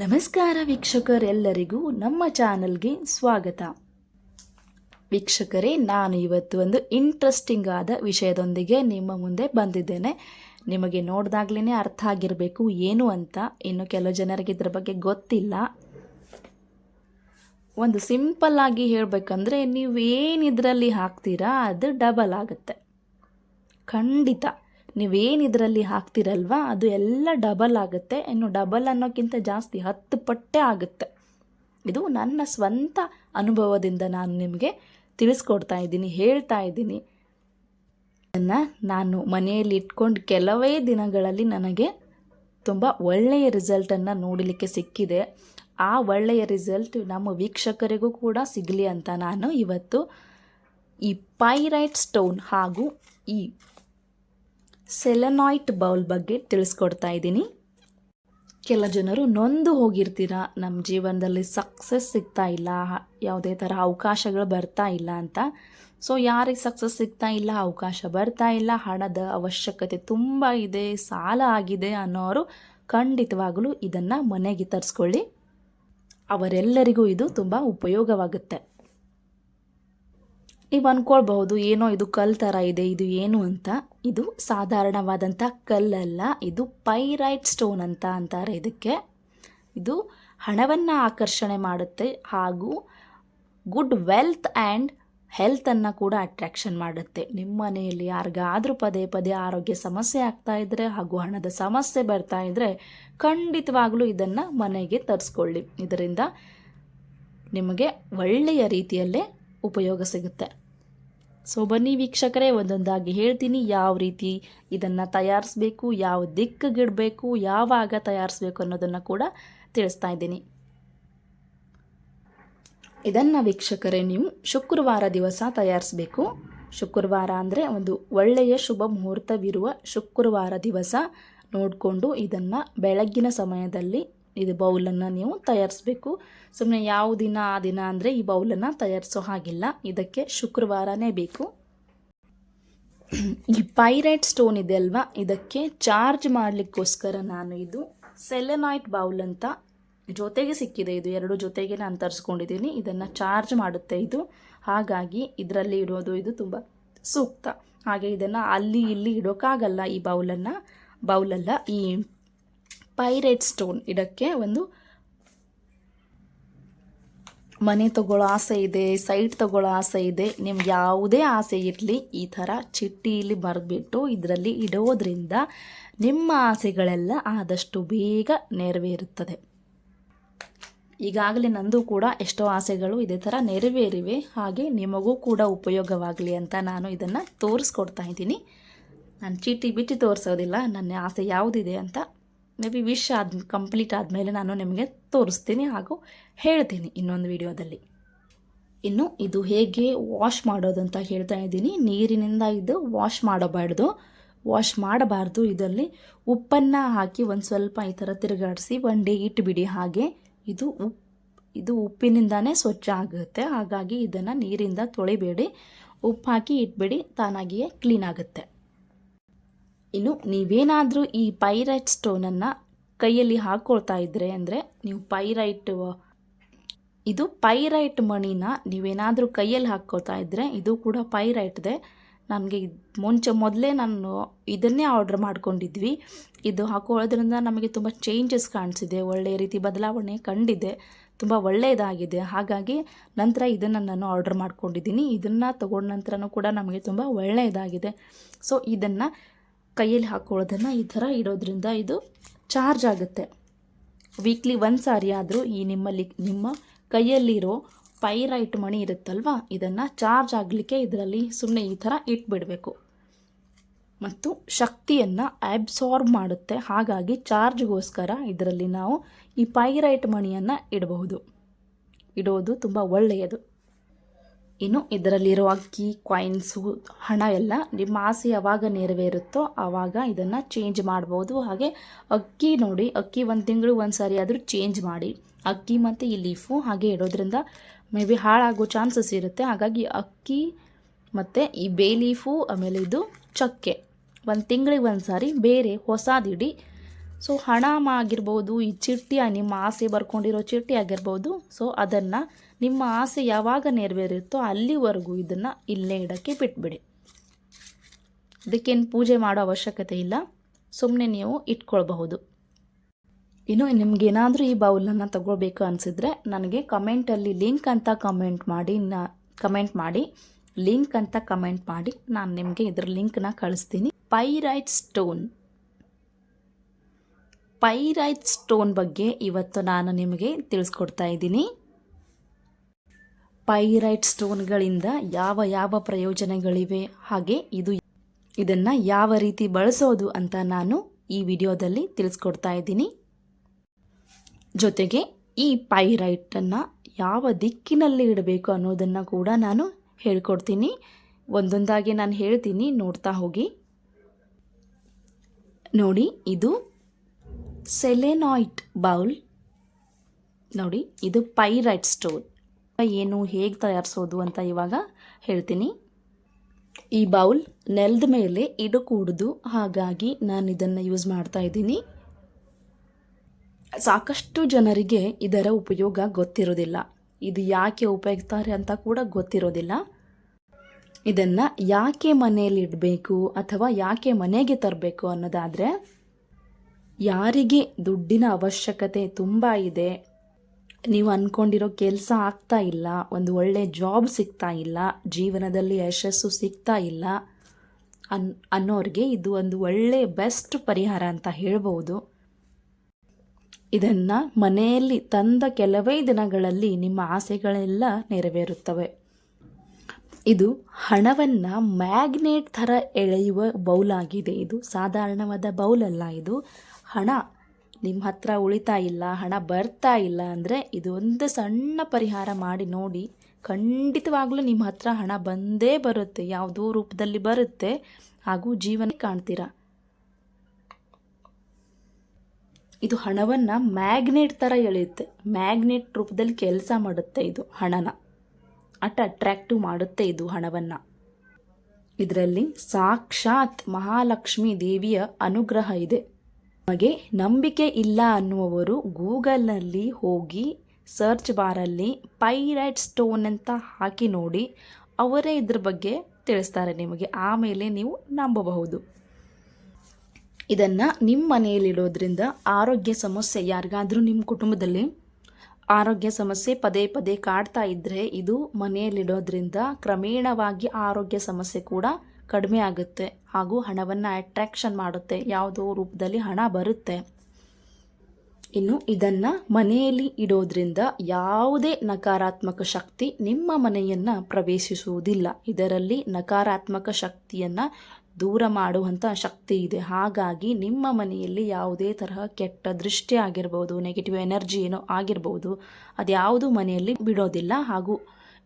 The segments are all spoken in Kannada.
ನಮಸ್ಕಾರ ವೀಕ್ಷಕರೆಲ್ಲರಿಗೂ ನಮ್ಮ ಚಾನಲ್ಗೆ ಸ್ವಾಗತ. ವೀಕ್ಷಕರೇ, ನಾನು ಇವತ್ತು ಒಂದು ಇಂಟ್ರೆಸ್ಟಿಂಗ್ ಆದ ವಿಷಯದೊಂದಿಗೆ ನಿಮ್ಮ ಮುಂದೆ ಬಂದಿದ್ದೇನೆ. ನಿಮಗೆ ನೋಡಿದಾಗ್ಲೇ ಅರ್ಥ ಆಗಿರಬೇಕು ಏನು ಅಂತ. ಇನ್ನು ಕೆಲವು ಜನರಿಗೆ ಇದ್ರ ಬಗ್ಗೆ ಗೊತ್ತಿಲ್ಲ. ಒಂದು ಸಿಂಪಲ್ ಆಗಿ ಹೇಳಬೇಕಂದ್ರೆ ನೀವು ಏನಿದರಲ್ಲಿ ಹಾಕ್ತೀರಾ, ಅದು ಡಬಲ್ ಆಗುತ್ತೆ. ಖಂಡಿತ. ನೀವೇನು ಇದರಲ್ಲಿ ಹಾಕ್ತಿರಲ್ವ? ಅದು ಎಲ್ಲ ಡಬಲ್ ಆಗುತ್ತೆ. ಇನ್ನು ಡಬಲ್ ಅನ್ನೋಕ್ಕಿಂತ ಜಾಸ್ತಿ ಹತ್ತು ಪಟ್ಟೆ ಆಗುತ್ತೆ. ಇದು ನನ್ನ ಸ್ವಂತ ಅನುಭವದಿಂದ ನಾನು ನಿಮಗೆ ತಿಳಿಸ್ಕೊಡ್ತಾ ಇದ್ದೀನಿ, ಹೇಳ್ತಾ ಇದ್ದೀನಿ. ಅದನ್ನು ನಾನು ಮನೆಯಲ್ಲಿ ಇಟ್ಕೊಂಡು ಕೆಲವೇ ದಿನಗಳಲ್ಲಿ ನನಗೆ ತುಂಬ ಒಳ್ಳೆಯ ರಿಸಲ್ಟನ್ನು ನೋಡಲಿಕ್ಕೆ ಸಿಕ್ಕಿದೆ. ಆ ಒಳ್ಳೆಯ ರಿಸಲ್ಟ್ ನಮ್ಮ ವೀಕ್ಷಕರಿಗೂ ಕೂಡ ಸಿಗಲಿ ಅಂತ ನಾನು ಇವತ್ತು ಈ ಪೈರೈಟ್ ಸ್ಟೋನ್ ಹಾಗೂ ಈ ಸೆಲೆನಾಯ್ಟ್ ಬೌಲ್ ಬಗ್ಗೆ ತಿಳಿಸ್ಕೊಡ್ತಾ ಇದ್ದೀನಿ. ಕೆಲ ಜನರು ನೊಂದು ಹೋಗಿರ್ತೀರ ನಮ್ಮ ಜೀವನದಲ್ಲಿ ಸಕ್ಸಸ್ ಸಿಗ್ತಾ ಇಲ್ಲ, ಯಾವುದೇ ಥರ ಅವಕಾಶಗಳು ಬರ್ತಾ ಇಲ್ಲ ಅಂತ. ಸೊ ಯಾರಿಗೆ ಸಕ್ಸಸ್ ಸಿಗ್ತಾ ಇಲ್ಲ, ಅವಕಾಶ ಬರ್ತಾ ಇಲ್ಲ, ಹಣದ ಅವಶ್ಯಕತೆ ತುಂಬ ಇದೆ, ಸಾಲ ಆಗಿದೆ ಅನ್ನೋರು ಖಂಡಿತವಾಗಲೂ ಇದನ್ನು ಮನೆಗೆ ತರಿಸ್ಕೊಳ್ಳಿ. ಅವರೆಲ್ಲರಿಗೂ ಇದು ತುಂಬ ಉಪಯೋಗವಾಗುತ್ತೆ. ನೀವು ಅಂದ್ಕೊಳ್ಬಹುದು ಏನೋ ಇದು ಕಲ್ ಥರ ಇದೆ, ಇದು ಏನು ಅಂತ. ಇದು ಸಾಧಾರಣವಾದಂಥ ಕಲ್ಲಲ್ಲ ಇದು ಪೈರೈಟ್ ಸ್ಟೋನ್ ಅಂತ ಅಂತಾರೆ ಇದಕ್ಕೆ. ಇದು ಹಣವನ್ನು ಆಕರ್ಷಣೆ ಮಾಡುತ್ತೆ ಹಾಗೂ ಗುಡ್ ವೆಲ್ತ್ ಆ್ಯಂಡ್ ಹೆಲ್ತನ್ನು ಕೂಡ ಅಟ್ರ್ಯಾಕ್ಷನ್ ಮಾಡುತ್ತೆ. ನಿಮ್ಮ ಮನೆಯಲ್ಲಿ ಯಾರಿಗಾದರೂ ಪದೇ ಪದೇ ಆರೋಗ್ಯ ಸಮಸ್ಯೆ ಆಗ್ತಾ ಇದ್ದರೆ ಹಾಗೂ ಹಣದ ಸಮಸ್ಯೆ ಬರ್ತಾ ಇದ್ದರೆ ಖಂಡಿತವಾಗಲೂ ಇದನ್ನು ಮನೆಗೆ ತರಿಸ್ಕೊಳ್ಳಿ. ಇದರಿಂದ ನಿಮಗೆ ಒಳ್ಳೆಯ ರೀತಿಯಲ್ಲೇ ಉಪಯೋಗ ಸಿಗುತ್ತೆ. ಸೊ ಬನ್ನಿ ವೀಕ್ಷಕರೇ, ಒಂದೊಂದಾಗಿ ಹೇಳ್ತೀನಿ ಯಾವ ರೀತಿ ಇದನ್ನು ತಯಾರಿಸ್ಬೇಕು, ಯಾವ ದಿಕ್ಕಿಗಿಡಬೇಕು, ಯಾವಾಗ ತಯಾರಿಸ್ಬೇಕು ಅನ್ನೋದನ್ನು ಕೂಡ ತಿಳಿಸ್ತಾ ಇದ್ದೀನಿ. ಇದನ್ನು ವೀಕ್ಷಕರೇ, ನೀವು ಶುಕ್ರವಾರ ದಿವಸ ತಯಾರಿಸಬೇಕು. ಶುಕ್ರವಾರ ಅಂದರೆ ಒಂದು ಒಳ್ಳೆಯ ಶುಭ ಮುಹೂರ್ತವಿರುವ ಶುಕ್ರವಾರ ದಿವಸ ನೋಡಿಕೊಂಡು ಇದನ್ನು ಬೆಳಗ್ಗಿನ ಸಮಯದಲ್ಲಿ ಇದು ಬೌಲನ್ನು ನೀವು ತಯಾರಿಸಬೇಕು. ಸುಮ್ಮನೆ ಯಾವ ದಿನ, ಆ ದಿನ ಅಂದರೆ ಈ ಬೌಲನ್ನು ತಯಾರಿಸೋ ಹಾಗಿಲ್ಲ. ಇದಕ್ಕೆ ಶುಕ್ರವಾರನೇ ಬೇಕು. ಈ ಪೈರೈಟ್ ಸ್ಟೋನ್ ಇದೆ ಅಲ್ವಾ? ಇದಕ್ಕೆ ಚಾರ್ಜ್ ಮಾಡಲಿಕ್ಕೋಸ್ಕರ ನಾನು ಇದು ಸೆಲೆನಾಯ್ಟ್ ಬೌಲ್ ಅಂತ ಜೊತೆಗೆ ಸಿಕ್ಕಿದೆ. ಇದು ಎರಡು ಜೊತೆಗೆ ನಾನು ತರಿಸ್ಕೊಂಡಿದ್ದೀನಿ. ಇದನ್ನು ಚಾರ್ಜ್ ಮಾಡುತ್ತೆ ಇದು. ಹಾಗಾಗಿ ಇದರಲ್ಲಿ ಇಡೋದು ಇದು ತುಂಬ ಸೂಕ್ತ. ಹಾಗೆ ಇದನ್ನು ಅಲ್ಲಿ ಇಲ್ಲಿ ಇಡೋಕ್ಕಾಗಲ್ಲ ಈ ಬೌಲನ್ನು. ಬೌಲಲ್ಲ ಈ ಪೈರೇಟ್ ಸ್ಟೋನ್ ಇಡಕ್ಕೆ ಒಂದು ಮನೆ ತಗೊಳ್ಳೋ ಆಸೆ ಇದೆ ಸೈಟ್ ತಗೊಳ್ಳೋ ಆಸೆ ಇದೆ. ನಿಮ್ಗೆ ಯಾವುದೇ ಆಸೆ ಇರಲಿ, ಈ ಥರ ಚಿಟ್ಟಿಯಲ್ಲಿ ಬರೆದ್ಬಿಟ್ಟು ಇದರಲ್ಲಿ ಇಡೋದ್ರಿಂದ ನಿಮ್ಮ ಆಸೆಗಳೆಲ್ಲ ಆದಷ್ಟು ಬೇಗ ನೆರವೇರುತ್ತದೆ. ಈಗಾಗಲೇ ನಂದು ಕೂಡ ಎಷ್ಟೋ ಆಸೆಗಳು ಇದೇ ಥರ ನೆರವೇರಿವೆ. ಹಾಗೆ ನಿಮಗೂ ಕೂಡ ಉಪಯೋಗವಾಗಲಿ ಅಂತ ನಾನು ಇದನ್ನು ತೋರಿಸ್ಕೊಡ್ತಾ ಇದ್ದೀನಿ. ನಾನು ಚೀಟಿ ಬಿಟ್ಟು ತೋರಿಸೋದಿಲ್ಲ, ನನ್ನ ಆಸೆ ಯಾವುದಿದೆ ಅಂತ ಮೇ ಬಿ ವಿಶ್ ಆದ ಕಂಪ್ಲೀಟ್ ಆದಮೇಲೆ ನಾನು ನಿಮಗೆ ತೋರಿಸ್ತೀನಿ ಹಾಗೂ ಹೇಳ್ತೀನಿ ಇನ್ನೊಂದು ವಿಡಿಯೋದಲ್ಲಿ. ಇನ್ನು ಇದು ಹೇಗೆ ವಾಶ್ ಮಾಡೋದು ಅಂತ ಹೇಳ್ತಾ ಇದ್ದೀನಿ. ನೀರಿನಿಂದ ಇದು ವಾಶ್ ಮಾಡಬಾರ್ದು. ವಾಶ್ ಮಾಡಬಾರ್ದು. ಇದರಲ್ಲಿ ಉಪ್ಪನ್ನು ಹಾಕಿ ಒಂದು ಸ್ವಲ್ಪ ಈ ಥರ ತಿರುಗಾಡಿಸಿ ಒನ್ ಡೇ ಇಟ್ಬಿಡಿ. ಹಾಗೆ ಇದು ಉಪ್, ಇದು ಉಪ್ಪಿನಿಂದಾನೇ ಸ್ವಚ್ಛ ಆಗುತ್ತೆ. ಹಾಗಾಗಿ ಇದನ್ನು ನೀರಿಂದ ತೊಳಿಬೇಡಿ. ಉಪ್ಪು ಹಾಕಿ ಇಟ್ಬಿಡಿ. ತಾನಾಗಿಯೇ ಕ್ಲೀನ್ ಆಗುತ್ತೆ. ಇನ್ನು ನೀವೇನಾದರೂ ಈ ಪೈರೈಟ್ ಸ್ಟೋನನ್ನು ಕೈಯಲ್ಲಿ ಹಾಕ್ಕೊಳ್ತಾ ಇದ್ದರೆ ಅಂದರೆ ನೀವು ಪೈರೈಟ್, ಇದು ಪೈರೈಟ್ ಮಣಿನ ನೀವೇನಾದರೂ ಕೈಯಲ್ಲಿ ಹಾಕ್ಕೊಳ್ತಾ ಇದ್ದರೆ ಇದು ಕೂಡ ಪೈರೈಟ್ದೆ. ನನಗೆ ಮುಂಚೆ ಮೊದಲೇ ನಾನು ಇದನ್ನೇ ಆರ್ಡ್ರ್ ಮಾಡ್ಕೊಂಡಿದ್ವಿ. ಇದು ಹಾಕೊಳ್ಳೋದ್ರಿಂದ ನಮಗೆ ತುಂಬ ಚೇಂಜಸ್ ಕಾಣಿಸಿದೆ ಒಳ್ಳೆಯ ರೀತಿ ಬದಲಾವಣೆ ಕಂಡಿದೆ, ತುಂಬ ಒಳ್ಳೆಯದಾಗಿದೆ. ಹಾಗಾಗಿ ನಂತರ ಇದನ್ನು ನಾನು ಆರ್ಡ್ರ್ ಮಾಡ್ಕೊಂಡಿದ್ದೀನಿ. ಇದನ್ನು ತೊಗೊಂಡ ನಂತರನೂ ಕೂಡ ನಮಗೆ ತುಂಬ ಒಳ್ಳೆಯದಾಗಿದೆ. ಸೊ ಇದನ್ನು ಕೈಯಲ್ಲಿ ಹಾಕ್ಕೊಳ್ಳೋದನ್ನು ಈ ಥರ ಇಡೋದ್ರಿಂದ ಇದು ಚಾರ್ಜ್ ಆಗುತ್ತೆ. ವೀಕ್ಲಿ ಒಂದು ಸಾರಿ ಆದರೂ ಈ ನಿಮ್ಮಲ್ಲಿ, ನಿಮ್ಮ ಕೈಯಲ್ಲಿರೋ ಪೈರೈಟ್ ಮಣಿ ಇರುತ್ತಲ್ವ, ಇದನ್ನು ಚಾರ್ಜ್ ಆಗಲಿಕ್ಕೆ ಇದರಲ್ಲಿ ಸುಮ್ಮನೆ ಈ ಥರ ಇಟ್ಬಿಡಬೇಕು. ಮತ್ತು ಶಕ್ತಿಯನ್ನು ಆಬ್ಸಾರ್ಬ್ ಮಾಡುತ್ತೆ. ಹಾಗಾಗಿ ಚಾರ್ಜ್ಗೋಸ್ಕರ ಇದರಲ್ಲಿ ನಾವು ಈ ಪೈರೈಟ್ ಮಣಿಯನ್ನು ಇಡಬಹುದು. ಇಡೋದು ತುಂಬ ಒಳ್ಳೆಯದು. ಇನ್ನು ಇದರಲ್ಲಿರೋ ಅಕ್ಕಿ ಕಾಯಿನ್ಸು ಹಣ ಎಲ್ಲ ನಿಮ್ಮ ಆಸೆ ಯಾವಾಗ ನೆರವೇರುತ್ತೋ ಆವಾಗ ಇದನ್ನು ಚೇಂಜ್ ಮಾಡ್ಬೋದು. ಹಾಗೆ ಅಕ್ಕಿ ನೋಡಿ, ಅಕ್ಕಿ ಒಂದು ತಿಂಗಳು ಒಂದು ಸಾರಿ ಆದರೂ ಚೇಂಜ್ ಮಾಡಿ. ಅಕ್ಕಿ ಮತ್ತು ಈ ಲೀಫು ಹಾಗೆ ಇಡೋದ್ರಿಂದ ಮೇ ಬಿ ಹಾಳಾಗೋ ಚಾನ್ಸಸ್ ಇರುತ್ತೆ. ಹಾಗಾಗಿ ಅಕ್ಕಿ ಮತ್ತು ಈ ಬೇ ಲೀಫು ಆಮೇಲೆ ಇದು ಚಕ್ಕೆ. ಒಂದು ತಿಂಗಳಿಗೆ ಒಂದು ಸಾರಿ ಬೇರೆ ಹೊಸದಿಡಿ ಸೊ ಹಣ ಆಗಿರ್ಬೋದು ಈ ಚಿಟ್ಟಿ ನಿಮ್ಮ ಆಸೆ ಬರ್ಕೊಂಡಿರೋ ಚಿಟ್ಟಿ ಆಗಿರ್ಬೋದು ಸೊ ಅದನ್ನು ನಿಮ್ಮ ಆಸೆ ಯಾವಾಗ ನೆರವೇರುತ್ತೋ ಅಲ್ಲಿವರೆಗೂ ಇದನ್ನು ಇಲ್ಲೇ ಇಡೋಕ್ಕೆ ಬಿಟ್ಬಿಡಿ. ಇದಕ್ಕೇನು ಪೂಜೆ ಮಾಡೋ ಅವಶ್ಯಕತೆ ಇಲ್ಲ. ಸುಮ್ಮನೆ ನೀವು ಇಟ್ಕೊಳ್ಬಹುದು. ಇನ್ನು ನಿಮಗೇನಾದರೂ ಈ ಬೌಲನ್ನು ತಗೊಳ್ಬೇಕು ಅನಿಸಿದ್ರೆ ನನಗೆ ಕಮೆಂಟಲ್ಲಿ ಲಿಂಕ್ ಅಂತ ಕಮೆಂಟ್ ಮಾಡಿ ನಾ ಕಮೆಂಟ್ ಮಾಡಿ ಲಿಂಕ್ ಅಂತ ಕಮೆಂಟ್ ಮಾಡಿ. ನಾನು ನಿಮಗೆ ಇದ್ರ ಲಿಂಕ್ನ ಕಳಿಸ್ತೀನಿ. ಪೈರೈಟ್ ಸ್ಟೋನ್ ಪೈರೈಟ್ ಸ್ಟೋನ್ ಬಗ್ಗೆ ಇವತ್ತು ನಾನು ನಿಮಗೆ ತಿಳಿಸ್ಕೊಡ್ತಾ ಇದ್ದೀನಿ. ಪೈರೈಟ್ ಸ್ಟೋನ್ಗಳಿಂದ ಯಾವ ಯಾವ ಪ್ರಯೋಜನಗಳಿವೆ? ಹಾಗೆ ಇದು ಇದನ್ನು ಯಾವ ರೀತಿ ಬಳಸೋದು ಅಂತ ನಾನು ಈ ವಿಡಿಯೋದಲ್ಲಿ ತಿಳಿಸ್ಕೊಡ್ತಾ ಇದ್ದೀನಿ. ಜೊತೆಗೆ ಈ ಪೈರೈಟನ್ನು ಯಾವ ದಿಕ್ಕಿನಲ್ಲಿ ಇಡಬೇಕು ಅನ್ನೋದನ್ನು ಕೂಡ ನಾನು ಹೇಳ್ಕೊಡ್ತೀನಿ. ಒಂದೊಂದಾಗಿ ನಾನು ಹೇಳ್ತೀನಿ, ನೋಡ್ತಾ ಹೋಗಿ. ನೋಡಿ, ಇದು ಸೆಲೆನಾಯ್ಟ್ ಬೌಲ್. ನೋಡಿ, ಇದು ಪೈರೈಟ್ ಸ್ಟೋನ್. ಏನು ಹೇಗೆ ತಯಾರಿಸೋದು ಅಂತ ಇವಾಗ ಹೇಳ್ತೀನಿ. ಈ ಬೌಲ್ ನೆಲದ ಮೇಲೆ ಇಡಕೂಡ್ದು ಹಾಗಾಗಿ ನಾನು ಇದನ್ನು ಯೂಸ್ ಮಾಡ್ತಾ ಇದ್ದೀನಿ. ಸಾಕಷ್ಟು ಜನರಿಗೆ ಇದರ ಉಪಯೋಗ ಗೊತ್ತಿರೋದಿಲ್ಲ. ಇದು ಯಾಕೆ ಉಪಯೋಗಿಸ್ತಾರೆ ಅಂತ ಕೂಡ ಗೊತ್ತಿರೋದಿಲ್ಲ. ಇದನ್ನು ಯಾಕೆ ಮನೆಯಲ್ಲಿ ಇಡಬೇಕು ಅಥವಾ ಯಾಕೆ ಮನೆಗೆ ತರಬೇಕು ಅನ್ನೋದಾದರೆ, ಯಾರಿಗೆ ದುಡ್ಡಿನ ಅವಶ್ಯಕತೆ ತುಂಬ ಇದೆ ನೀವು ಅಂದ್ಕೊಂಡಿರೋ ಕೆಲಸ ಆಗ್ತಾ ಇಲ್ಲ, ಒಂದು ಒಳ್ಳೆ ಜಾಬ್ ಸಿಗ್ತಾ ಇಲ್ಲ, ಜೀವನದಲ್ಲಿ ಯಶಸ್ಸು ಸಿಗ್ತಾ ಇಲ್ಲ ಅನ್, ಅನ್ನೋರಿಗೆ ಇದು ಒಂದು ಒಳ್ಳೆ ಬೆಸ್ಟ್ ಪರಿಹಾರ ಅಂತ ಹೇಳ್ಬೋದು. ಇದನ್ನು ಮನೆಯಲ್ಲಿ ತಂದ ಕೆಲವೇ ದಿನಗಳಲ್ಲಿ ನಿಮ್ಮ ಆಸೆಗಳೆಲ್ಲ ನೆರವೇರುತ್ತವೆ. ಇದು ಹಣವನ್ನು ಮ್ಯಾಗ್ನೆಟ್ ಥರ ಎಳೆಯುವ ಬೌಲ್ ಆಗಿದೆ ಇದು ಸಾಧಾರಣವಾದ ಬೌಲ್ ಅಲ್ಲ ಇದು. ಹಣ ನಿಮ್ಮ ಹತ್ರ ಉಳಿತಾ ಇಲ್ಲ, ಹಣ ಬರ್ತಾ ಇಲ್ಲ ಅಂದರೆ ಇದೊಂದು ಸಣ್ಣ ಪರಿಹಾರ ಮಾಡಿ ನೋಡಿ. ಖಂಡಿತವಾಗ್ಲೂ ನಿಮ್ಮ ಹತ್ರ ಹಣ ಬಂದೇ ಬರುತ್ತೆ, ಯಾವುದೋ ರೂಪದಲ್ಲಿ ಬರುತ್ತೆ, ಹಾಗೂ ಜೀವನ ಕಾಣ್ತೀರಾ? ಇದು ಹಣವನ್ನು ಮ್ಯಾಗ್ನೆಟ್ ಥರ ಎಳೆಯುತ್ತೆ, ಮ್ಯಾಗ್ನೆಟ್ ರೂಪದಲ್ಲಿ ಕೆಲಸ ಮಾಡುತ್ತೆ ಇದು ಹಣನ. ಅಟ್ ಅಟ್ರ್ಯಾಕ್ಟಿವ್ ಮಾಡುತ್ತೆ ಇದು ಹಣವನ್ನು. ಇದರಲ್ಲಿ ಸಾಕ್ಷಾತ್ ಮಹಾಲಕ್ಷ್ಮಿ ದೇವಿಯ ಅನುಗ್ರಹ ಇದೆ. ನಮಗೆ ನಂಬಿಕೆ ಇಲ್ಲ ಅನ್ನುವವರು ಗೂಗಲ್ನಲ್ಲಿ ಹೋಗಿ ಸರ್ಚ್ ಬಾರಲ್ಲಿ ಪೈರೈಟ್ ಸ್ಟೋನ್ ಅಂತ ಹಾಕಿ ನೋಡಿ ಅವರೇ ಇದ್ರ ಬಗ್ಗೆ ತಿಳಿಸ್ತಾರೆ ನಿಮಗೆ. ಆಮೇಲೆ ನೀವು ನಂಬಬಹುದು. ಇದನ್ನು ನಿಮ್ಮ ಮನೆಯಲ್ಲಿಡೋದ್ರಿಂದ ಆರೋಗ್ಯ ಸಮಸ್ಯೆ ಯಾರಿಗಾದರೂ ನಿಮ್ಮ ಕುಟುಂಬದಲ್ಲಿ ಆರೋಗ್ಯ ಸಮಸ್ಯೆ ಪದೇ ಪದೇ ಕಾಡ್ತಾ ಇದ್ದರೆ ಇದು ಮನೆಯಲ್ಲಿಡೋದ್ರಿಂದ ಕ್ರಮೇಣವಾಗಿ ಆರೋಗ್ಯ ಸಮಸ್ಯೆ ಕೂಡ ಕಡಿಮೆ ಆಗುತ್ತೆ ಹಾಗೂ ಹಣವನ್ನು ಅಟ್ರಾಕ್ಷನ್ ಮಾಡುತ್ತೆ. ಯಾವುದೋ ರೂಪದಲ್ಲಿ ಹಣ ಬರುತ್ತೆ. ಇನ್ನು ಇದನ್ನು ಮನೆಯಲ್ಲಿ ಇಡೋದ್ರಿಂದ ಯಾವುದೇ ನಕಾರಾತ್ಮಕ ಶಕ್ತಿ ನಿಮ್ಮ ಮನೆಯನ್ನು ಪ್ರವೇಶಿಸುವುದಿಲ್ಲ. ಇದರಲ್ಲಿ ನಕಾರಾತ್ಮಕ ಶಕ್ತಿಯನ್ನು ದೂರ ಮಾಡುವಂಥ ಶಕ್ತಿ ಇದೆ. ಹಾಗಾಗಿ ನಿಮ್ಮ ಮನೆಯಲ್ಲಿ ಯಾವುದೇ ತರಹ ಕೆಟ್ಟ ದೃಷ್ಟಿ ಆಗಿರ್ಬೋದು ನೆಗೆಟಿವ್ ಎನರ್ಜಿ ಏನೋ ಆಗಿರ್ಬೋದು, ಅದ್ಯಾವುದು ಮನೆಯಲ್ಲಿ ಬಿಡೋದಿಲ್ಲ ಹಾಗೂ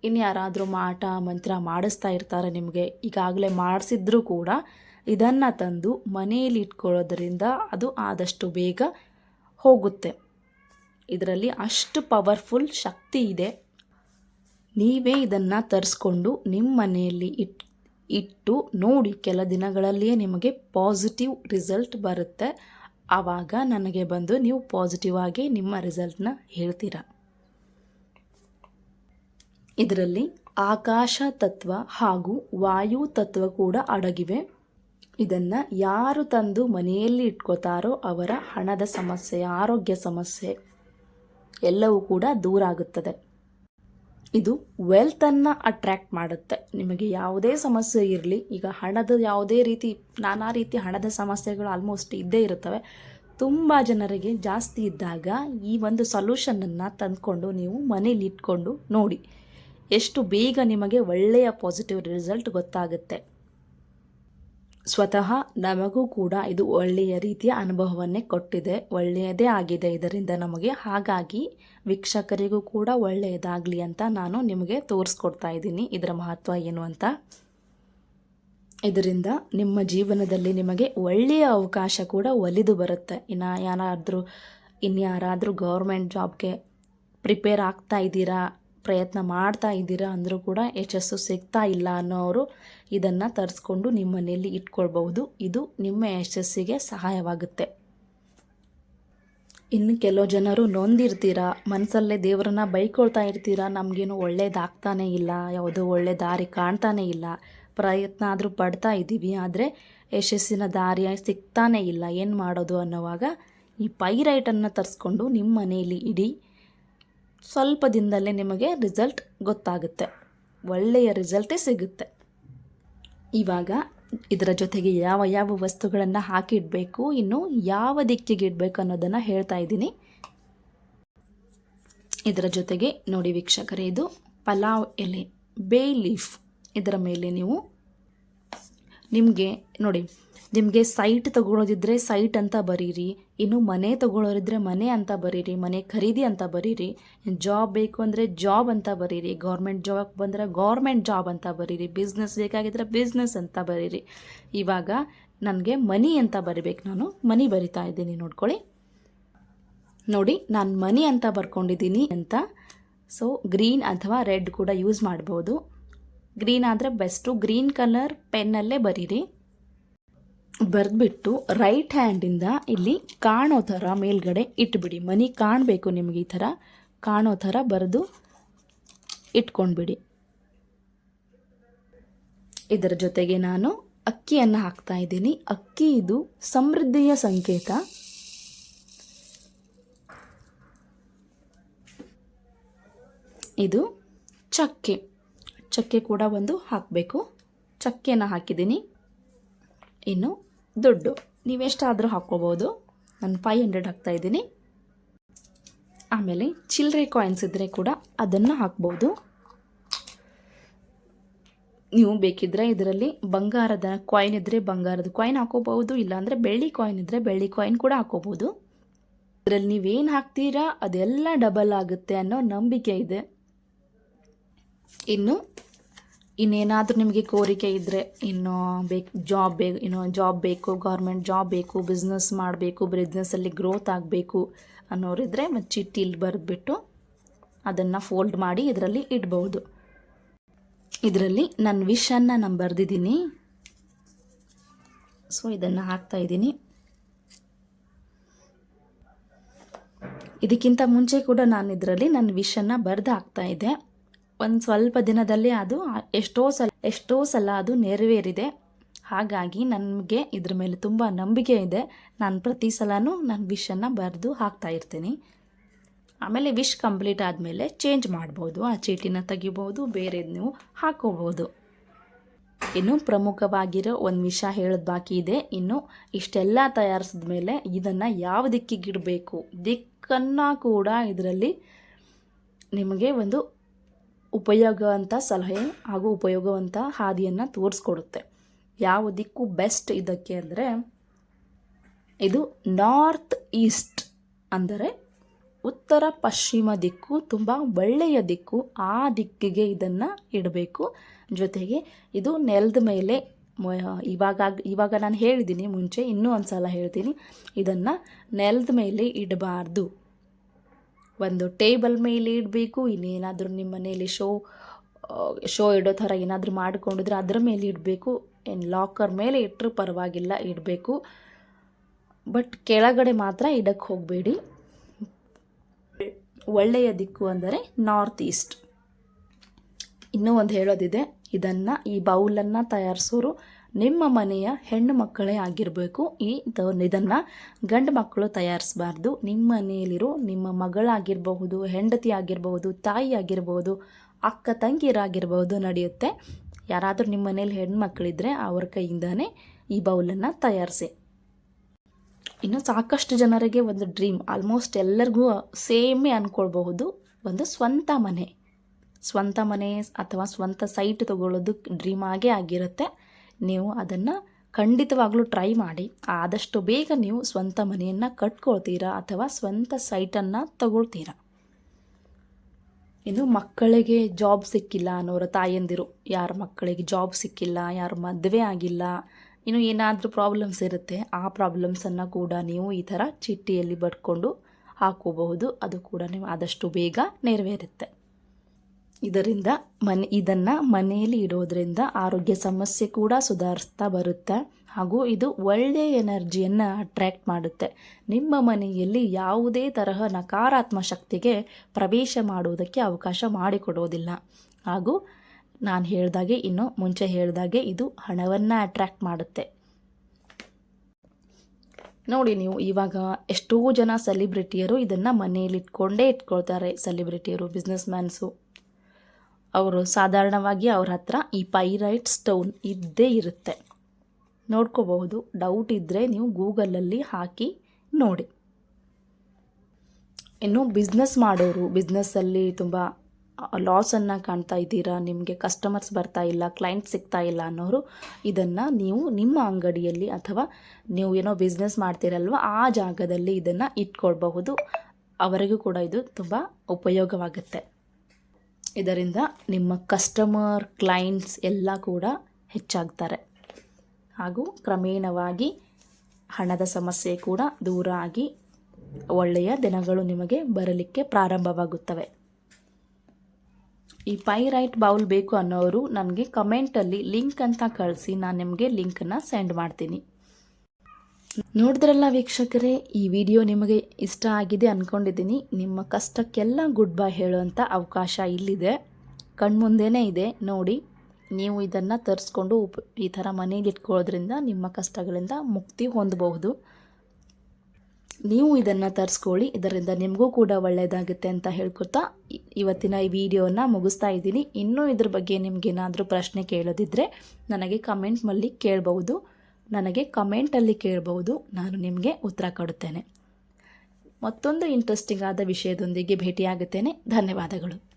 ಇನ್ಯಾರಾದರೂ ಮಾಟ, ಮಂತ್ರ ಮಾಡಿಸ್ತಾ ಇರ್ತಾರೆ ನಿಮಗೆ, ಈಗಾಗಲೇ ಮಾಡಿಸಿದ್ರೂ ಕೂಡ ಇದನ್ನು ತಂದು ಮನೆಯಲ್ಲಿ ಇಟ್ಕೊಳ್ಳೋದ್ರಿಂದ ಅದು ಆದಷ್ಟು ಬೇಗ ಹೋಗುತ್ತೆ. ಇದರಲ್ಲಿ ಅಷ್ಟು ಪವರ್ಫುಲ್ ಶಕ್ತಿ ಇದೆ. ನೀವೇ ಇದನ್ನು ತರಿಸ್ಕೊಂಡು ನಿಮ್ಮ ಮನೆಯಲ್ಲಿ ಇಟ್, ಇಟ್ಟು ನೋಡಿ, ಕೆಲ ದಿನಗಳಲ್ಲಿಯೇ ನಿಮಗೆ ಪಾಸಿಟಿವ್ ರಿಸಲ್ಟ್ ಬರುತ್ತೆ. ಆವಾಗ ನನಗೆ ಬಂದು ನೀವು ಪಾಸಿಟಿವ್ ಆಗಿ ನಿಮ್ಮ ರಿಸಲ್ಟ್ನ ಹೇಳ್ತೀರಾ? ಇದರಲ್ಲಿ ಆಕಾಶ ತತ್ವ ಹಾಗೂ ವಾಯು ತತ್ವ ಕೂಡ ಅಡಗಿವೆ. ಇದನ್ನು ಯಾರು ತಂದು ಮನೆಯಲ್ಲಿ ಇಟ್ಕೋತಾರೋ ಅವರ ಹಣದ ಸಮಸ್ಯೆ, ಆರೋಗ್ಯ ಸಮಸ್ಯೆ ಎಲ್ಲವೂ ಕೂಡ ದೂರ ಆಗುತ್ತದೆ. ಇದು ವೆಲ್ತನ್ನು ಅಟ್ರ್ಯಾಕ್ಟ್ ಮಾಡುತ್ತೆ. ನಿಮಗೆ ಯಾವುದೇ ಸಮಸ್ಯೆ ಇರಲಿ, ಈಗ ಹಣದ ಯಾವುದೇ ರೀತಿ, ನಾನಾ ರೀತಿ ಹಣದ ಸಮಸ್ಯೆಗಳು ಆಲ್ಮೋಸ್ಟ್ ಇದ್ದೇ ಇರುತ್ತವೆ. ತುಂಬ ಜನರಿಗೆ ಜಾಸ್ತಿ ಇದ್ದಾಗ ಈ ಒಂದು ಸೊಲ್ಯೂಷನನ್ನು ತಂದುಕೊಂಡು ನೀವು ಮನೇಲಿ ಇಟ್ಕೊಂಡು ನೋಡಿ. ಎಷ್ಟು ಬೇಗ ನಿಮಗೆ ಒಳ್ಳೆಯ ಪಾಸಿಟಿವ್ ರಿಸಲ್ಟ್ ಗೊತ್ತಾಗುತ್ತೆ. ಸ್ವತಃ ನಮಗೂ ಕೂಡ ಇದು ಒಳ್ಳೆಯ ರೀತಿಯ ಅನುಭವವನ್ನೇ ಕೊಟ್ಟಿದೆ. ಒಳ್ಳೆಯದೇ ಆಗಿದೆ. ಇದರಿಂದ ನಮಗೆ ಹಾಗಾಗಿ ವೀಕ್ಷಕರಿಗೂ ಕೂಡ ಒಳ್ಳೆಯದಾಗಲಿ ಅಂತ ನಾನು ನಿಮಗೆ ತೋರಿಸ್ಕೊಡ್ತಾ ಇದ್ದೀನಿ. ಇದರ ಮಹತ್ವ ಏನು ಅಂತ. ಇದರಿಂದ ನಿಮ್ಮ ಜೀವನದಲ್ಲಿ ನಿಮಗೆ ಒಳ್ಳೆಯ ಅವಕಾಶ ಕೂಡ ಒಲಿದು ಬರುತ್ತೆ. ಇನ್ನು ಯಾರಾದರೂ, ಇನ್ಯಾರಾದರೂ ಗೌರ್ಮೆಂಟ್ ಜಾಬ್ಗೆ ಪ್ರಿಪೇರ್ ಆಗ್ತಾ ಇದ್ದೀರಾ ಪ್ರಯತ್ನ ಮಾಡ್ತಾ ಇದ್ದೀರಾ ಅಂದರೂ ಕೂಡ ಯಶಸ್ಸು ಸಿಗ್ತಾ ಇಲ್ಲ ಅನ್ನೋರು ಇದನ್ನು ತರಿಸ್ಕೊಂಡು ನಿಮ್ಮ ಮನೆಯಲ್ಲಿ ಇಟ್ಕೊಳ್ಬಹುದು. ಇದು ನಿಮ್ಮ ಯಶಸ್ಸಿಗೆ ಸಹಾಯವಾಗುತ್ತೆ. ಇನ್ನು ಕೆಲವು ಜನರು ನೊಂದಿರ್ತೀರಾ? ಮನಸ್ಸಲ್ಲೇ ದೇವರನ್ನ ಬೈಕೊಳ್ತಾ ಇರ್ತೀರಾ? ನಮಗೇನು ಒಳ್ಳೇದಾಗ್ತಾನೇ ಇಲ್ಲ, ಯಾವುದೋ ಒಳ್ಳೆ ದಾರಿ ಕಾಣ್ತಾನೇ ಇಲ್ಲ. ಪ್ರಯತ್ನ ಆದರೂ ಪಡ್ತಾ ಇದ್ದೀವಿ, ಆದರೆ ಯಶಸ್ಸಿನ ದಾರಿ ಸಿಗ್ತಾನೇ ಇಲ್ಲ. ಏನು ಮಾಡೋದು ಅನ್ನೋವಾಗ ಈ ಪೈರೈಟನ್ನು ತರಿಸ್ಕೊಂಡು ನಿಮ್ಮ ಮನೆಯಲ್ಲಿ ಇಡಿ. ಸ್ವಲ್ಪ ದಿನದಲ್ಲೇ ನಿಮಗೆ ರಿಸಲ್ಟ್ ಗೊತ್ತಾಗುತ್ತೆ. ಒಳ್ಳೆಯ ರಿಸಲ್ಟೇ ಸಿಗುತ್ತೆ. ಇವಾಗ ಇದರ ಜೊತೆಗೆ ಯಾವ ಯಾವ ವಸ್ತುಗಳನ್ನು ಹಾಕಿಡಬೇಕು, ಇನ್ನು ಯಾವ ದಿಕ್ಕಿಗೆ ಇಡಬೇಕು ಅನ್ನೋದನ್ನು ಹೇಳ್ತಾ ಇದ್ದೀನಿ. ಇದರ ಜೊತೆಗೆ ನೋಡಿ ವೀಕ್ಷಕರೇ, ಇದು ಪಲಾವ್ ಎಲೆ ಬೇ ಲೀಫ್ ಇದರ ಮೇಲೆ ನೀವು ನಿಮಗೆ, ನೋಡಿ, ನಿಮಗೆ ಸೈಟ್ ತಗೊಳ್ಳೋದಿದ್ರೆ ಸೈಟ್ ಅಂತ ಬರೀರಿ, ಇನ್ನು ಮನೆ ತಗೊಳ್ಳೋರಿದ್ರೆ ಮನೆ ಅಂತ ಬರೀರಿ, ಮನೆ ಖರೀದಿ ಅಂತ ಬರೀರಿ ಜಾಬ್ ಬೇಕು ಅಂದರೆ ಜಾಬ್ ಅಂತ ಬರೀರಿ ಗೌರ್ಮೆಂಟ್ ಜಾಬ್ ಬಂದರೆ ಗೌರ್ಮೆಂಟ್ ಜಾಬ್ ಅಂತ ಬರೀರಿ ಬಿಸ್ನೆಸ್ ಬೇಕಾಗಿದ್ದರೆ ಬಿಸ್ನೆಸ್ ಅಂತ ಬರೀರಿ. ಇವಾಗ ನನಗೆ ಮನಿ ಅಂತ ಬರಿಬೇಕು ನಾನು ಮನಿ ಬರಿತಾ ಇದ್ದೀನಿ ನೋಡ್ಕೊಳ್ಳಿ. ನೋಡಿ, ನಾನು ಮನಿ ಅಂತ ಬರ್ಕೊಂಡಿದ್ದೀನಿ ಅಂತ ಸೊ ಗ್ರೀನ್ ಅಥವಾ ರೆಡ್ ಕೂಡ ಯೂಸ್ ಮಾಡ್ಬೋದು. ಗ್ರೀನ್ ಆದರೆ ಬೆಸ್ಟು ಗ್ರೀನ್ ಕಲರ್ ಪೆನ್ನಲ್ಲೇ ಬರೀರಿ. ಬರೆದ್ಬಿಟ್ಟು ರೈಟ್ ಹ್ಯಾಂಡಿಂದ ಇಲ್ಲಿ ಕಾಣೋ ಥರ ಮೇಲ್ಗಡೆ ಇಟ್ಬಿಡಿ. ಮನಿ ಕಾಣಬೇಕು ನಿಮಗೆ ಈ ಥರ. ಕಾಣೋ ಥರ ಬರೆದು ಇಟ್ಕೊಂಡ್ಬಿಡಿ. ಇದರ ಜೊತೆಗೆ ನಾನು ಅಕ್ಕಿಯನ್ನು ಹಾಕ್ತಾ ಇದ್ದೀನಿ. ಅಕ್ಕಿ ಇದು ಸಮೃದ್ಧಿಯ ಸಂಕೇತ. ಇದು ಚಕ್ಕೆ. ಚಕ್ಕೆ ಕೂಡ ಒಂದು ಹಾಕಬೇಕು. ಚಕ್ಕೆನ ಹಾಕಿದ್ದೀನಿ. ಇನ್ನು ದುಡ್ಡು. ನೀವೆಷ್ಟಾದರೂ ಹಾಕ್ಕೋಬೋದು. ನಾನು ಫೈವ್ ಹಂಡ್ರೆಡ್ ಹಾಕ್ತಾಯಿದ್ದೀನಿ ಆಮೇಲೆ ಚಿಲ್ಲರೆ ಕಾಯಿನ್ಸ್ ಇದ್ದರೆ ಕೂಡ ಅದನ್ನು ಹಾಕ್ಬೋದು. ನೀವು ಬೇಕಿದ್ದರೆ ಇದರಲ್ಲಿ ಬಂಗಾರದ ಕಾಯಿನ್ ಇದ್ದರೆ ಬಂಗಾರದ ಕಾಯಿನ್ ಹಾಕೋಬಹುದು ಇಲ್ಲಾಂದರೆ ಬೆಳ್ಳಿ ಕಾಯಿನ್ ಇದ್ದರೆ ಬೆಳ್ಳಿ ಕಾಯಿನ್ ಕೂಡ ಹಾಕೋಬೋದು ಇದರಲ್ಲಿ ನೀವೇನು ಹಾಕ್ತೀರಾ ಅದೆಲ್ಲ ಡಬಲ್ ಆಗುತ್ತೆ ಅನ್ನೋ ನಂಬಿಕೆ ಇದೆ. ಇನ್ನು ಇನ್ನೇನಾದರೂ ನಿಮಗೆ ಕೋರಿಕೆ ಇದ್ದರೆ ಇನ್ನು ಬೇಕು ಜಾಬ್ ಬೇಕು ಇನ್ನು ಜಾಬ್ ಬೇಕು ಗೌರ್ಮೆಂಟ್ ಜಾಬ್ ಬೇಕು ಬಿಸ್ನೆಸ್ ಮಾಡಬೇಕು ಬಿಸ್ನೆಸ್ಸಲ್ಲಿ ಗ್ರೋತ್ ಆಗಬೇಕು ಅನ್ನೋರಿದ್ರೆ ಮತ್ತು ಇಲ್ಲಿ ಬರೆದ್ಬಿಟ್ಟು ಅದನ್ನು ಫೋಲ್ಡ್ ಮಾಡಿ ಇದರಲ್ಲಿ ಇಡ್ಬೋದು. ಇದರಲ್ಲಿ ನನ್ನ ವಿಷನ್ನು ನಾನು ಬರೆದಿದ್ದೀನಿ. ಸೊ ಇದನ್ನು ಹಾಕ್ತಾ ಇದ್ದೀನಿ. ಇದಕ್ಕಿಂತ ಮುಂಚೆ ಕೂಡ ನಾನು ಇದರಲ್ಲಿ ನನ್ನ ವಿಷನ್ನು ಬರೆದು ಹಾಕ್ತಾ ಇದ್ದೆ. ಒಂದು ಸ್ವಲ್ಪ ದಿನದಲ್ಲಿ ಅದು ಎಷ್ಟೋ ಸಲ ಎಷ್ಟೋ ಸಲ ಅದು ನೆರವೇರಿದೆ. ಹಾಗಾಗಿ ನನಗೆ ಇದ್ರ ಮೇಲೆ ತುಂಬ ನಂಬಿಕೆ ಇದೆ. ನಾನು ಪ್ರತಿ ಸಲನೂ ನನ್ನ ವಿಶನ್ನು ಬರೆದು ಹಾಕ್ತಾ ಇರ್ತೀನಿ. ಆಮೇಲೆ ವಿಶ್ ಕಂಪ್ಲೀಟ್ ಆದಮೇಲೆ ಚೇಂಜ್ ಮಾಡ್ಬೋದು. ಆ ಚೀಟಿನ ತೆಗಿಬೋದು ಬೇರೆ ನೀವು ಹಾಕೋಬೋದು. ಇನ್ನು ಪ್ರಮುಖವಾಗಿರೋ ಒಂದು ವಿಷ ಹೇಳೋದು ಬಾಕಿ ಇದೆ. ಇನ್ನು ಇಷ್ಟೆಲ್ಲ ತಯಾರಿಸಿದ ಮೇಲೆ ಇದನ್ನು ಯಾವ ದಿಕ್ಕಿಗಿಡಬೇಕು ದಿಕ್ಕನ್ನು ಕೂಡ ಇದರಲ್ಲಿ ನಿಮಗೆ ಒಂದು ಉಪಯೋಗವಂತ ಸಲಹೆ ಹಾಗೂ ಉಪಯೋಗವಂತ ಹಾದಿಯನ್ನು ತೋರಿಸ್ಕೊಡುತ್ತೆ. ಯಾವ ದಿಕ್ಕು ಬೆಸ್ಟ್ ಇದಕ್ಕೆ ಅಂದರೆ, ಇದು ನಾರ್ತ್ ಈಸ್ಟ್ ಅಂದರೆ ಉತ್ತರ ಪಶ್ಚಿಮ ದಿಕ್ಕು, ತುಂಬ ಒಳ್ಳೆಯ ದಿಕ್ಕು, ಆ ದಿಕ್ಕಿಗೆ ಇದನ್ನು ಇಡಬೇಕು. ಜೊತೆಗೆ ಇದು ನೆಲದ ಮೇಲೆ ಇವಾಗ ಇವಾಗ ನಾನು ಹೇಳಿದ್ದೀನಿ ಮುಂಚೆ ಇನ್ನೂ ಒಂದು ಸಲ ಹೇಳ್ತೀನಿ. ಇದನ್ನು ನೆಲದ ಮೇಲೆ ಇಡಬಾರ್ದು. ಒಂದು ಟೇಬಲ್ ಮೇಲೆ ಇಡಬೇಕು, ಇನ್ನೇನಾದರೂ ನಿಮ್ಮ ಮನೆಯಲ್ಲಿ ಶೋ ಶೋ ಇಡೋ ಥರ ಏನಾದರೂ ಮಾಡಿಕೊಂಡಿದ್ರೆ ಅದರ ಮೇಲೆ ಇಡಬೇಕು. ಏನು ಲಾಕರ್ ಮೇಲೆ ಇಟ್ಟರು ಪರವಾಗಿಲ್ಲ, ಇಡಬೇಕು. ಬಟ್ ಕೆಳಗಡೆ ಮಾತ್ರ ಇಡಕ್ಕೆ ಹೋಗಬೇಡಿ. ಒಳ್ಳೆಯ ದಿಕ್ಕು ಅಂದರೆ ನಾರ್ತ್ ಈಸ್ಟ್. ಇನ್ನೂ ಒಂದು ಹೇಳೋದಿದೆ, ಇದನ್ನು ಈ ಬೌಲನ್ನು ತಯಾರಿಸೋರು ನಿಮ್ಮ ಮನೆಯ ಹೆಣ್ಣು ಮಕ್ಕಳೇ ಆಗಿರಬೇಕು. ಈ ಇದನ್ನು ಗಂಡು ಮಕ್ಕಳು ತಯಾರಿಸಬಾರ್ದು. ನಿಮ್ಮ ಮನೆಯಲ್ಲಿರೋ ನಿಮ್ಮ ಮಗಳಾಗಿರಬಹುದು, ಹೆಂಡತಿ ಆಗಿರಬಹುದು, ತಾಯಿ ಆಗಿರ್ಬೋದು ಅಕ್ಕ ತಂಗಿಯರಾಗಿರ್ಬೋದು ನಡೆಯುತ್ತೆ. ಯಾರಾದರೂ ನಿಮ್ಮ ಮನೇಲಿ ಹೆಣ್ಮಕ್ಳಿದ್ರೆ ಅವ್ರ ಕೈಯಿಂದನೇ ಈ ಬೌಲನ್ನು ತಯಾರಿಸಿ. ಇನ್ನು ಸಾಕಷ್ಟು ಜನರಿಗೆ ಒಂದು ಡ್ರೀಮ್. ಆಲ್ಮೋಸ್ಟ್ ಎಲ್ಲರಿಗೂ ಸೇಮೇ ಅಂದ್ಕೊಳ್ಬಹುದು ಒಂದು ಸ್ವಂತ ಮನೆ. ಸ್ವಂತ ಮನೆ ಅಥವಾ ಸ್ವಂತ ಸೈಟ್ ತಗೊಳ್ಳೋದು ಡ್ರೀಮ್ ಆಗೇ ಆಗಿರುತ್ತೆ. ನೀವು ಅದನ್ನು ಖಂಡಿತವಾಗ್ಲೂ ಟ್ರೈ ಮಾಡಿ. ಆದಷ್ಟು ಬೇಗ ನೀವು ಸ್ವಂತ ಮನೆಯನ್ನು ಕಟ್ಕೊಳ್ತೀರಾ ಅಥವಾ ಸ್ವಂತ ಸೈಟನ್ನು ತಗೊಳ್ತೀರಾ? ಇನ್ನು ಮಕ್ಕಳಿಗೆ ಜಾಬ್ ಸಿಕ್ಕಿಲ್ಲ ಅನ್ನೋರ ತಾಯಂದಿರು, ಯಾರ ಮಕ್ಕಳಿಗೆ ಜಾಬ್ ಸಿಕ್ಕಿಲ್ಲ, ಯಾರು ಮದುವೆ ಆಗಿಲ್ಲ, ಇನ್ನು ಏನಾದರೂ ಪ್ರಾಬ್ಲಮ್ಸ್ ಇರುತ್ತೆ, ಆ ಪ್ರಾಬ್ಲಮ್ಸನ್ನು ಕೂಡ ನೀವು ಈ ಥರ ಚಿಟ್ಟಿಯಲ್ಲಿ ಬಡ್ಕೊಂಡು ಹಾಕೋಬಹುದು ಅದು ಕೂಡ ನೀವು ಆದಷ್ಟು ಬೇಗ ನೆರವೇರುತ್ತೆ. ಇದರಿಂದ ಮನೆ, ಇದನ್ನು ಮನೆಯಲ್ಲಿ ಇಡೋದ್ರಿಂದ ಆರೋಗ್ಯ ಸಮಸ್ಯೆ ಕೂಡ ಸುಧಾರಿಸ್ತಾ ಬರುತ್ತೆ. ಹಾಗೂ ಇದು ಒಳ್ಳೆಯ ಎನರ್ಜಿಯನ್ನು ಅಟ್ರ್ಯಾಕ್ಟ್ ಮಾಡುತ್ತೆ. ನಿಮ್ಮ ಮನೆಯಲ್ಲಿ ಯಾವುದೇ ತರಹ ನಕಾರಾತ್ಮ ಶಕ್ತಿಗೆ ಪ್ರವೇಶ ಮಾಡುವುದಕ್ಕೆ ಅವಕಾಶ ಮಾಡಿಕೊಡೋದಿಲ್ಲ. ಹಾಗೂ ನಾನು ಹೇಳಿದಾಗೆ ಇನ್ನು ಮುಂಚೆ ಹೇಳಿದಾಗೆ ಇದು ಹಣವನ್ನು ಅಟ್ರ್ಯಾಕ್ಟ್ ಮಾಡುತ್ತೆ. ನೋಡಿ ನೀವು ಇವಾಗ ಎಷ್ಟೋ ಜನ ಸೆಲಿಬ್ರಿಟಿಯರು ಇದನ್ನು ಮನೆಯಲ್ಲಿ ಇಟ್ಕೊಂಡೇ ಇಟ್ಕೊಳ್ತಾರೆ. ಸೆಲಿಬ್ರಿಟಿಯರು ಬಿಸ್ನೆಸ್ ಮ್ಯಾನ್ಸು ಅವರು ಸಾಧಾರಣವಾಗಿ ಅವ್ರ ಹತ್ರ ಈ ಪೈರೈಟ್ ಸ್ಟೋನ್ ಇದ್ದೇ ಇರುತ್ತೆ. ನೋಡ್ಕೋಬಹುದು. ಡೌಟ್ ಇದ್ದರೆ ನೀವು ಗೂಗಲಲ್ಲಿ ಹಾಕಿ ನೋಡಿ. ಇನ್ನು ಬಿಸ್ನೆಸ್ ಮಾಡೋರು ಬಿಸ್ನೆಸ್ಸಲ್ಲಿ ತುಂಬ ಲಾಸನ್ನು ಕಾಣ್ತಾ ಇದ್ದೀರಾ, ನಿಮಗೆ ಕಸ್ಟಮರ್ಸ್ ಬರ್ತಾ ಇಲ್ಲ ಕ್ಲೈಂಟ್ ಸಿಗ್ತಾ ಇಲ್ಲ ಅನ್ನೋರು, ಇದನ್ನು ನೀವು ನಿಮ್ಮ ಅಂಗಡಿಯಲ್ಲಿ ಅಥವಾ ನೀವು ಏನೋ ಬಿಸ್ನೆಸ್ ಮಾಡ್ತೀರಲ್ವ, ಆ ಜಾಗದಲ್ಲಿ ಇದನ್ನು ಇಟ್ಕೊಳ್ಬಹುದು. ಅವರಿಗೂ ಕೂಡ ಇದು ತುಂಬ ಉಪಯೋಗವಾಗುತ್ತೆ. ಇದರಿಂದ ನಿಮ್ಮ ಕಸ್ಟಮರ್ ಕ್ಲೈಂಟ್ಸ್ ಎಲ್ಲ ಕೂಡ ಹೆಚ್ಚಾಗ್ತಾರೆ. ಹಾಗೂ ಕ್ರಮೇಣವಾಗಿ ಹಣದ ಸಮಸ್ಯೆ ಕೂಡ ದೂರ ಆಗಿ ಒಳ್ಳೆಯ ದಿನಗಳು ನಿಮಗೆ ಬರಲಿಕ್ಕೆ ಪ್ರಾರಂಭವಾಗುತ್ತವೆ. ಈ ಪೈರೈಟ್ ಬೌಲ್ ಬೇಕು ಅನ್ನೋರು ನನಗೆ ಕಮೆಂಟಲ್ಲಿ ಲಿಂಕ್ ಅಂತ ಕಳಿಸಿ ನಾನು ನಿಮಗೆ ಲಿಂಕನ್ನು ಸೆಂಡ್ ಮಾಡ್ತೀನಿ. ನೋಡಿದ್ರಲ್ಲ ವೀಕ್ಷಕರೇ, ಈ ವಿಡಿಯೋ ನಿಮಗೆ ಇಷ್ಟ ಆಗಿದೆ ಅಂದ್ಕೊಂಡಿದ್ದೀನಿ ನಿಮ್ಮ ಕಷ್ಟಕ್ಕೆಲ್ಲ ಗುಡ್ ಬೈ ಹೇಳುವಂಥ ಅವಕಾಶ ಇಲ್ಲಿದೆ. ಕಣ್ಮುಂದೆನೇ ಇದೆ. ನೋಡಿ, ನೀವು ಇದನ್ನು ತರಿಸ್ಕೊಂಡು ಉಪ್, ಈ ಥರ ಮನೇಲಿ ಇಟ್ಕೊಳ್ಳೋದ್ರಿಂದ ನಿಮ್ಮ ಕಷ್ಟಗಳಿಂದ ಮುಕ್ತಿ ಹೊಂದಬಹುದು. ನೀವು ಇದನ್ನು ತರಿಸ್ಕೊಳ್ಳಿ. ಇದರಿಂದ ನಿಮಗೂ ಕೂಡ ಒಳ್ಳೆಯದಾಗುತ್ತೆ ಅಂತ ಹೇಳ್ಕೊತಾ ಇವತ್ತಿನ ಈ ವಿಡಿಯೋನ ಮುಗಿಸ್ತಾ ಇದ್ದೀನಿ. ಇನ್ನೂ ಇದ್ರ ಬಗ್ಗೆ ನಿಮಗೇನಾದರೂ ಪ್ರಶ್ನೆ ಕೇಳೋದಿದ್ದರೆ ನನಗೆ ಕಮೆಂಟ್ ಮಲ್ಲಿ ಕೇಳಬಹುದು. ನನಗೆ ಕಮೆಂಟಲ್ಲಿ ಕೇಳಬಹುದು ನಾನು ನಿಮಗೆ ಉತ್ತರ ಕೊಡುತ್ತೇನೆ. ಮತ್ತೊಂದು ಇಂಟ್ರೆಸ್ಟಿಂಗ್ ಆದ ವಿಷಯದೊಂದಿಗೆ ಭೇಟಿಯಾಗುತ್ತೇನೆ. ಧನ್ಯವಾದಗಳು.